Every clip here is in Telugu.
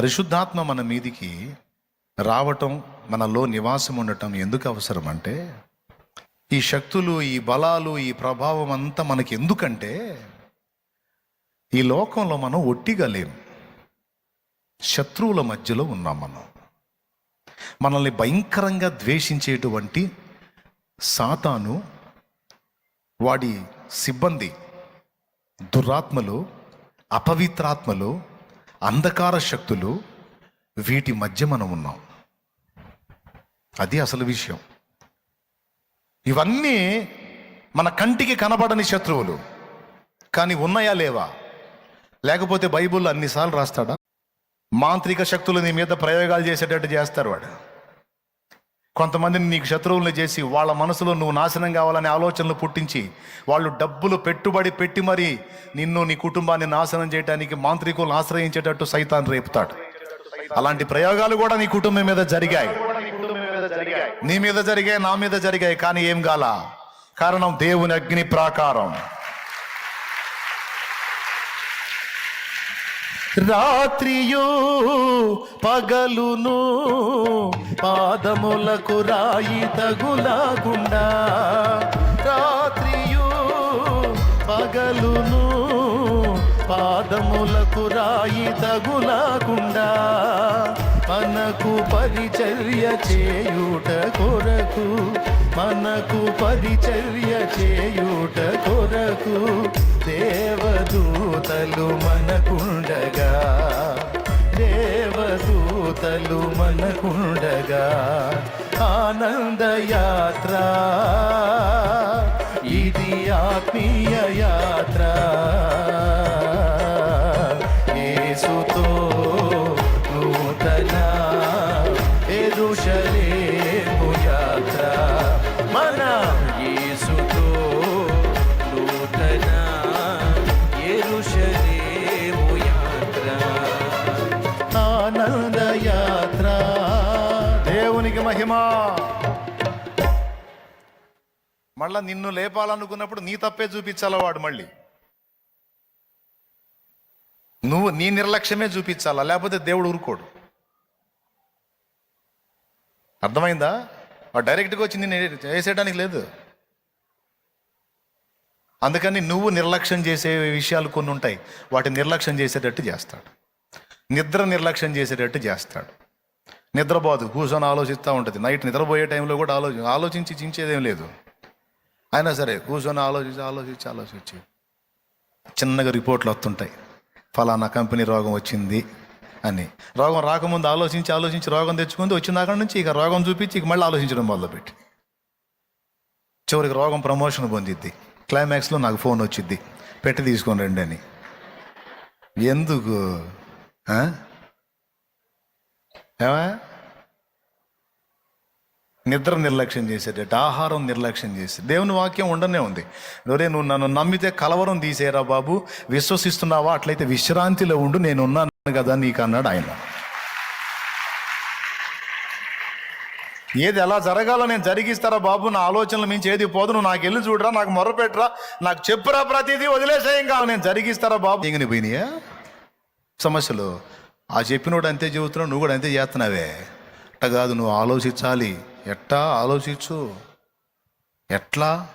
పరిశుద్ధాత్మ మన మీదికి రావటం మనలో నివాసం ఉండటం ఎందుకు అవసరం అంటే ఈ శక్తులు ఈ బలాలు ఈ ప్రభావం అంతా మనకి ఎందుకంటే ఈ లోకంలో మనం ఒట్టిగా లేం. శత్రువుల మధ్యలో ఉన్నాం మనం. మనల్ని భయంకరంగా ద్వేషించేటువంటి సాతాను వాడి సిబ్బంది దురాత్మలు అపవిత్రాత్మలు అంధకార శక్తులు వీటి మధ్య మనం ఉన్నాం. అది అసలు విషయం. ఇవన్నీ మన కంటికి కనబడని శత్రువులు. కానీ ఉన్నాయా లేవా? లేకపోతే బైబుల్ అన్నిసార్లు రాస్తాడా? మాంత్రిక శక్తులు నీ మీద ప్రయోగాలు చేసేటట్టు చేస్తారు వాడు. కొంతమందిని నీకు శత్రువులను చేసి వాళ్ళ మనసులో నువ్వు నాశనం కావాలనే ఆలోచనలు పుట్టించి వాళ్ళు డబ్బులు పెట్టుబడి పెట్టి మరీ నిన్ను నీ కుటుంబాన్ని నాశనం చేయడానికి మాంత్రికులను ఆశ్రయించేటట్టు సైతాన్ రేపుతాడు. అలాంటి ప్రయోగాలు కూడా నీ కుటుంబం మీద జరిగాయి. నీ మీద జరిగాయి నా మీద జరిగాయి కానీ ఏం కాల? కారణం దేవుని అగ్ని ప్రాకారం. రాత్రియు పగలును పాదములకు రాయి తగులాగుండా రాత్రియు పగలును పాదములకు రాయి తగులాగుండా మనకు పరిచర్య చేయుట కొరకు మనకు పరిచర్య చేయుట కొరకు దేవదూతలు మనకు ఆనందయాత్ర. ఇది ఆత్మీయ యాత్ర. యేసుతో నూతన ఎరుషలేము యాత్ర. మన యేసుతో నూతన ఎరుషలేము యాత్ర. ఆనంద మళ్ళా నిన్ను లేపాలనుకున్నప్పుడు నీ తప్పే చూపించాల వాడు మళ్ళీ? నువ్వు నీ నిర్లక్ష్యమే చూపించాలా? లేకపోతే దేవుడు ఊరుకోడు. అర్థమైందా? వాడు డైరెక్ట్గా వచ్చి నేను చేసేయడానికి లేదు. అందుకని నువ్వు నిర్లక్ష్యం చేసే విషయాలు కొన్ని ఉంటాయి. వాటిని నిర్లక్ష్యం చేసేటట్టు చేస్తాడు. నిద్ర నిర్లక్ష్యం చేసేటట్టు చేస్తాడు. నిద్రపోదు. కూర్చొని ఆలోచిస్తూ ఉంటుంది. నైట్ నిద్రపోయే టైంలో కూడా ఆలోచి ఆలోచించి చించేదేం లేదు. అయినా సరే కూర్చొని ఆలోచించి ఆలోచించి ఆలోచించి చిన్నగా రిపోర్ట్లు వస్తుంటాయి. ఫలానా కంపెనీ రోగం వచ్చింది అని. రోగం రాకముందు ఆలోచించి ఆలోచించి రోగం తెచ్చుకుంది వచ్చిన దాకా నుంచి ఇక రోగం చూపించి ఇక మళ్ళీ ఆలోచించడం మొదలుపెట్టి. చివరికి రోగం ప్రమోషన్ పొందిద్ది. క్లైమాక్స్లో నాకు ఫోన్ వచ్చిద్ది. పెట్టి తీసుకొని రండి అని. ఎందుకు? ఏమా నిద్ర నిర్లక్ష్యం చేసేటట్టు ఆహారం నిర్లక్ష్యం చేసి దేవుని వాక్యం ఉండనే ఉంది. ఒరే నువ్వు నన్ను నమ్మితే కలవరం తీసేరా బాబు. విశ్వసిస్తున్నావా? అట్లయితే విశ్రాంతిలో ఉండు నేను ఉన్నాను కదా నీకు అన్నాడు ఆయన. ఏది ఎలా జరగాలో నేను జరిగిస్తారా బాబు? నా ఆలోచనలు మించి ఏది పోదు. నువ్వు నాకు వెళ్ళి చూడరా నాకు మొరపెట్టరా నాకు చెప్పురా ప్రతిదీ వదిలేసేయం కాదు. నేను జరిగిస్తారా బాబు? ఇంకని పోయినాయా? సమస్యలు. ఆ చెప్పినోడు అంతే చెబుతున్నావు నువ్వు కూడా అంతే చేస్తున్నావే. అట్ట కాదు నువ్వు ఆలోచించాలి. ఎట్టా ఆలోచించు? ఎట్లా?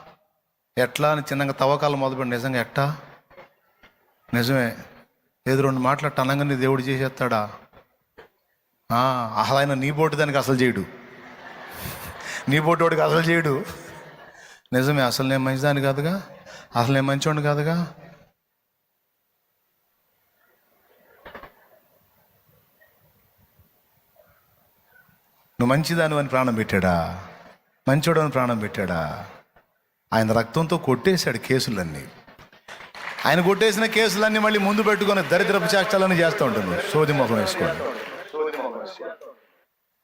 ఎట్లా అని చిన్నగా తవ్వకాలు మొదలుపెట్టి నిజంగా ఎట్టా? నిజమే. ఏదో రెండు మాటలు అట్ట దేవుడు చేసేస్తాడా? అసలు ఆయన నీ బోటు దానికి అసలు చేయడు. నీ బోటు వాడికి అసలు చేయడు. నిజమే అసలు నేను మంచిదాన్ని కాదుగా? అసలు నేను మంచివాడిని కాదుగా? నువ్వు మంచిదాను అని ప్రాణం పెట్టాడా? మంచోడు అని ప్రాణం పెట్టాడా? ఆయన రక్తంతో కొట్టేశాడు కేసులన్నీ. ఆయన కొట్టేసిన కేసులన్నీ మళ్ళీ ముందు పెట్టుకొని దరిద్రపు చేష్టాలని చేస్తూ ఉంటుంది. సోది ముఖం వేసుకోండి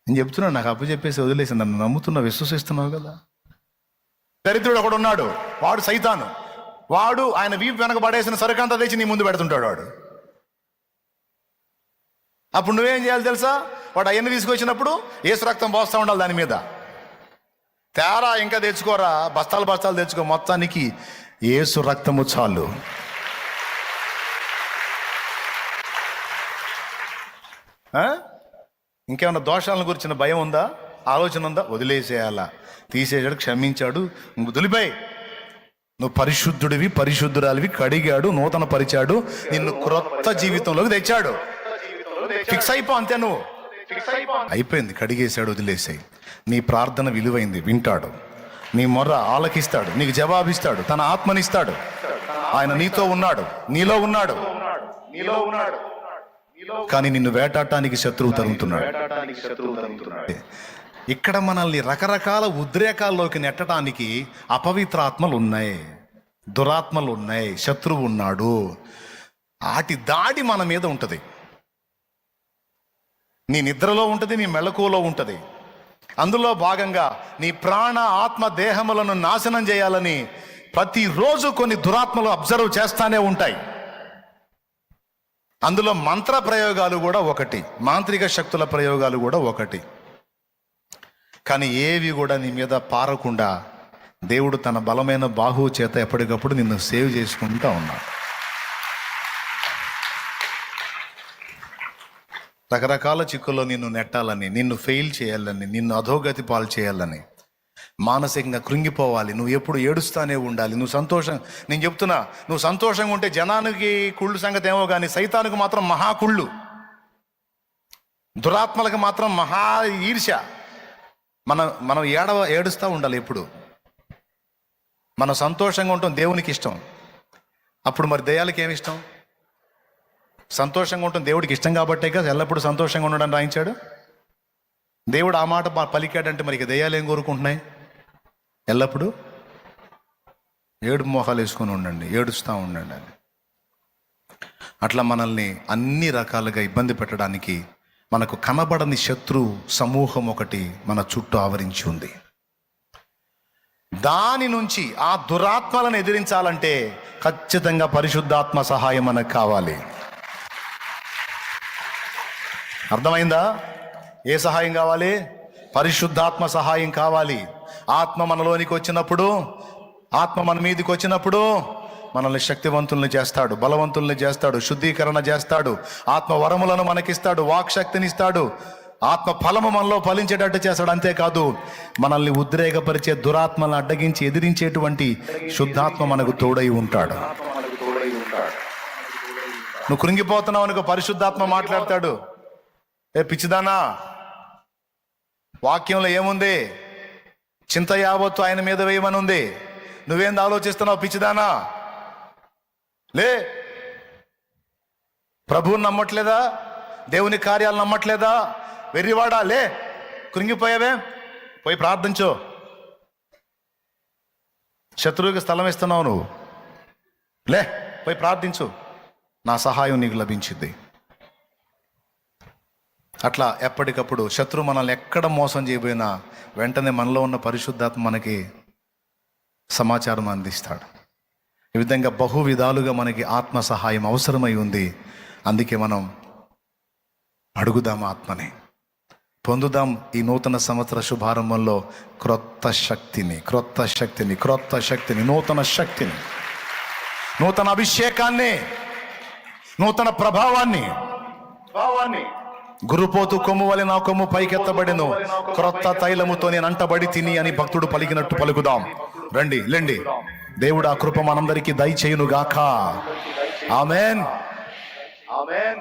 నేను చెప్తున్నాను నాకు అప్పు చెప్పేసి వదిలేసి నన్ను నమ్ముతున్నా విశ్వసిస్తున్నావు కదా. దరిద్రుడు ఒకడు ఉన్నాడు వాడు సైతాను. వాడు ఆయన వీపు వెనక పడేసిన సరుకంతా తెచ్చి నీ ముందు పెడుతుంటాడు వాడు. అప్పుడు నువ్వేం చేయాలి తెలుసా? వాడు అవన్నీ తీసుకొచ్చినప్పుడు ఏసు రక్తం పోస్తూ ఉండాలి దాని మీద. తేరా ఇంకా తెచ్చుకోరా బస్తాలు బస్తాలు తెచ్చుకో మొత్తానికి ఏసు రక్తము చాలు. ఆ? ఇంకేమన్నా దోషాలను గురించిన భయం ఉందా? ఆలోచన ఉందా? వదిలేసేయాలా. తీసేసాడు క్షమించాడు. వదిలిపోయి. నువ్వు పరిశుద్ధుడివి పరిశుద్ధురాలివి కడిగాడు నూతన పరిచాడు నిన్ను క్రొత్త జీవితంలోకి తెచ్చాడు. ఫిక్స్ అయిపో అంతే నువ్వు. అయిపోయింది. కడిగేశాడు వదిలేసాయి. నీ ప్రార్థన విలువైంది వింటాడు. నీ మొర్ర ఆలకిస్తాడు నీకు జవాబిస్తాడు తన ఆత్మనిస్తాడు. ఆయన నీతో ఉన్నాడు నీలో ఉన్నాడు. నీలో ఉన్నాడు. కానీ నిన్ను వేటాడటానికి శత్రువు తరుగుతున్నాడు ఇక్కడ మనల్ని రకరకాల ఉద్రేకాల్లోకి నెట్టడానికి అపవిత్రాత్మలు ఉన్నాయి దురాత్మలు ఉన్నాయి శత్రువు ఉన్నాడు. వాటి దాడి మన మీద ఉంటుంది. నీ నిద్రలో ఉంటుంది నీ మెళకువలో ఉంటుంది. అందులో భాగంగా నీ ప్రాణ ఆత్మ దేహములను నాశనం చేయాలని ప్రతిరోజు కొన్ని దురాత్మలు అబ్జర్వ్ చేస్తానే ఉంటాయి. అందులో మంత్ర ప్రయోగాలు కూడా ఒకటి మాంత్రిక శక్తుల ప్రయోగాలు కూడా ఒకటి. కానీ ఏవి కూడా నీ మీద పారకుండా దేవుడు తన బలమైన బాహువు చేత ఎప్పటికప్పుడు నిన్ను సేవ్ చేసుకుంటా ఉన్నాడు. రకరకాల చిక్కుల్లో నిన్ను నెట్టాలని నిన్ను ఫెయిల్ చేయాలని నిన్ను అధోగతి పాలు చేయాలని. మానసికంగా కృంగిపోవాలి. నువ్వు ఎప్పుడు ఏడుస్తానే ఉండాలి. నువ్వు సంతోషం నేను చెప్తున్నా నువ్వు సంతోషంగా ఉంటే జనానికి కుళ్ళు సంగతి ఏమో కానీ సైతానికి మాత్రం మహా కుళ్ళు. దురాత్మలకు మాత్రం మహా ఈర్ష. మనం మనం ఏడవ ఏడుస్తూ ఉండాలి ఎప్పుడు. మనం సంతోషంగా ఉంటాం దేవునికి ఇష్టం. అప్పుడు మరి దయాలకి ఏమి ఇష్టం? సంతోషంగా ఉంటుంది. దేవుడికి ఇష్టం కాబట్టే కదా ఎల్లప్పుడూ సంతోషంగా ఉండడం రాయించాడు. దేవుడు ఆ మాట పలికాడంటే మరి ఇక దయ్యాలు ఏం కోరుకుంటున్నాయి? ఎల్లప్పుడూ ఏడు మోహాలు వేసుకొని ఉండండి ఏడుస్తూ ఉండండి అని. అట్లా మనల్ని అన్ని రకాలుగా ఇబ్బంది పెట్టడానికి మనకు కనబడని శత్రు సమూహం ఒకటి మన చుట్టూ ఆవరించి ఉంది. దాని నుంచి ఆ దురాత్మలను ఎదిరించాలంటే ఖచ్చితంగా పరిశుద్ధాత్మ సహాయం మనకు కావాలి. అర్థమైందా? ఏ సహాయం కావాలి? పరిశుద్ధాత్మ సహాయం కావాలి. ఆత్మ మనలోనికి వచ్చినప్పుడు ఆత్మ మన మీదకి వచ్చినప్పుడు మనల్ని శక్తివంతుల్ని చేస్తాడు బలవంతుల్ని చేస్తాడు శుద్ధీకరణ చేస్తాడు ఆత్మ వరములను మనకిస్తాడు వాక్శక్తినిస్తాడు ఆత్మ ఫలము మనలో ఫలించేటట్టు చేస్తాడు. అంతేకాదు మనల్ని ఉద్రేకపరిచే దురాత్మలను అడ్డగించి ఎదిరించేటువంటి శుద్ధాత్మ మనకు తోడై ఉంటాడు. నువ్వు కృంగిపోతున్నావు అనుకో పరిశుద్ధాత్మ మాట్లాడతాడు. ఏ పిచ్చిదానా? వాక్యంలో ఏముంది? చింత యావత్తు ఆయన మీద వేయమని ఉంది నువ్వేంది ఆలోచిస్తున్నావు పిచ్చిదానా? లే! ప్రభువుని నమ్మట్లేదా? దేవుని కార్యాలు నమ్మట్లేదా? వెర్రివాడా? లే! కృంగిపోయావే పోయి ప్రార్థించు. శత్రువుకి స్థలం ఇస్తున్నావు నువ్వు. లే! పోయి ప్రార్థించు. నా సహాయం నీకు లభించింది. అట్లా ఎప్పటికప్పుడు శత్రు మనల్ని ఎక్కడ మోసం చేయబోయినా వెంటనే మనలో ఉన్న పరిశుద్ధాత్మ మనకి సమాచారం అందిస్తాడు. ఈ విధంగా బహు విధాలుగా మనకి ఆత్మ సహాయం అవసరమై ఉంది. అందుకే మనం అడుగుదాం ఆత్మని. పొందుదాం ఈ నూతన సంవత్సర శుభారంభంలో క్రొత్త శక్తిని క్రొత్త శక్తిని క్రొత్త శక్తిని నూతన శక్తిని. నూతన అభిషేకాన్ని నూతన ప్రభావాన్ని ప్రభావాన్ని గురుపోతు కొమ్ము వలె నా కొమ్ము పైకెత్తబడిను. క్రొత్త తైలముతో నేను అంటబడి తిని అని భక్తుడు పలికినట్టు పలుకుదాం. రండి లెండి. దేవుడు ఆ కృప మనందరికీ దయచేయునుగాక. ఆమెన్. ఆమెన్.